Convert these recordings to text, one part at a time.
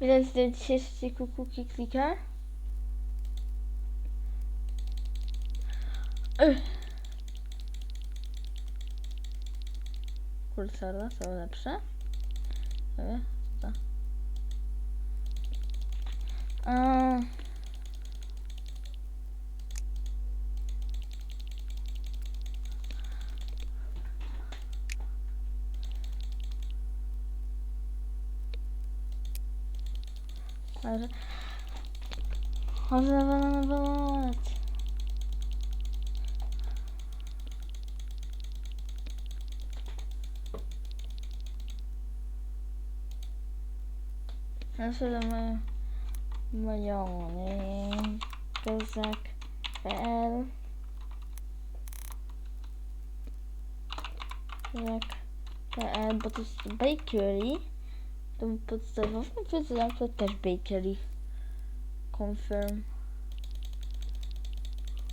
Widać, że dzisiejszy kukuki clicker. Ech. Kursory są lepsze. A. Hazır. Hazır bana Nasıl ama? Mayonim Kızak Bel Kızak Bel Batı Bakery Então vamos precisar do test bakery. Confirm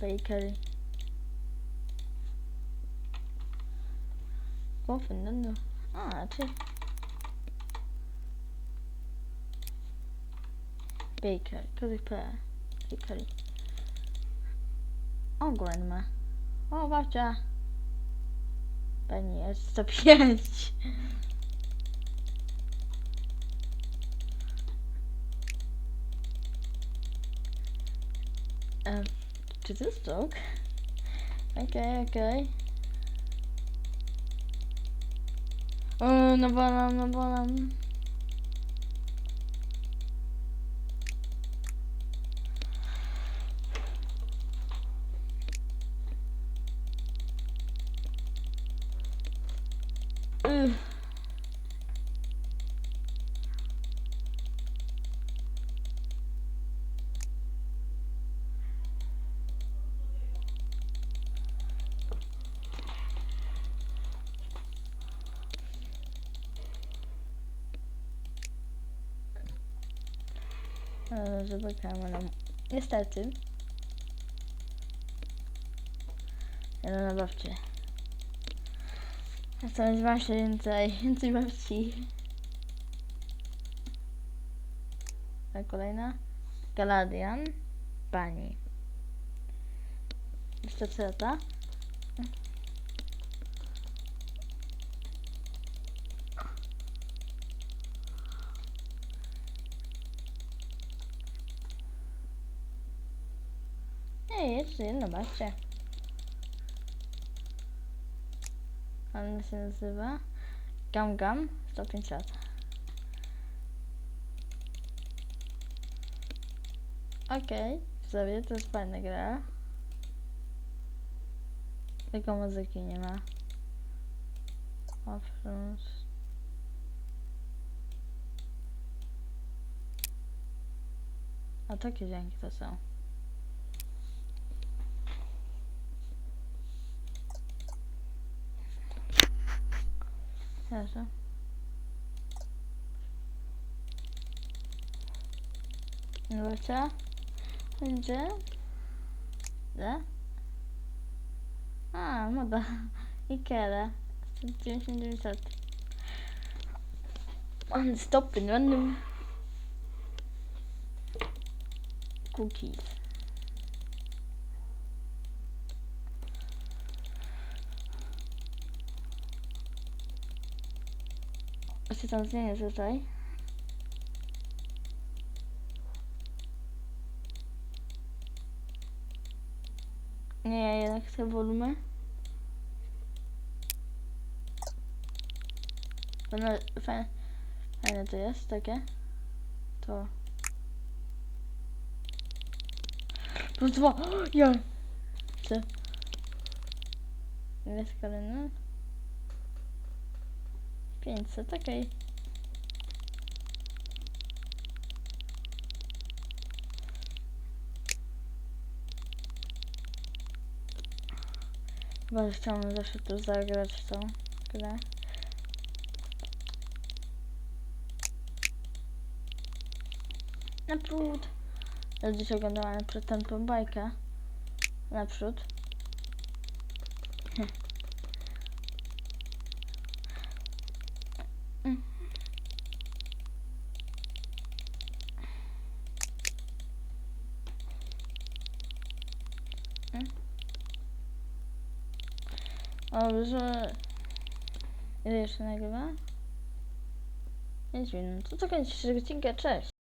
bakery. Confirmando? Ah, achei. Bakery, cadê pra é bakery? Oh, grandma. Oh, vai já Bunny, é it's. Czy to jest czołg? Okej, okej. O, no balam, no balam. Żeby kamera... Niestety. No nabawcie. A co jest właśnie więcej, więcej babci. A kolejna? Galadian. Pani. Jeszcze co Ej, jeszcze jedna babcia. Ona się nazywa Gam Gam 105 lat. Okej, sobie to jest fajna gra. Tylko muzyki nie ma. Options. A takie dźwięki to są. Nerede? Evet. Önce de Ha ama da iki kere. Şimdi, şimdi bir saat. Und stoppen random cookies. Así tan sencillo, ¿sabes? Ne yayarak volume. Bueno, fajne, fajne to jest takie. To. Plus dwa. Ja. Co? Jest kolejny. 500, okej. Chyba, że chciałam zawsze tu zagrać w tą grę. Naprzód! Ja dziś oglądałam przed tą bajkę. Naprzód. Mhm. Mhm. Dobrze. Ile jeszcze nagrywa? Jest winno. To czekajcie, odcinka, cześć.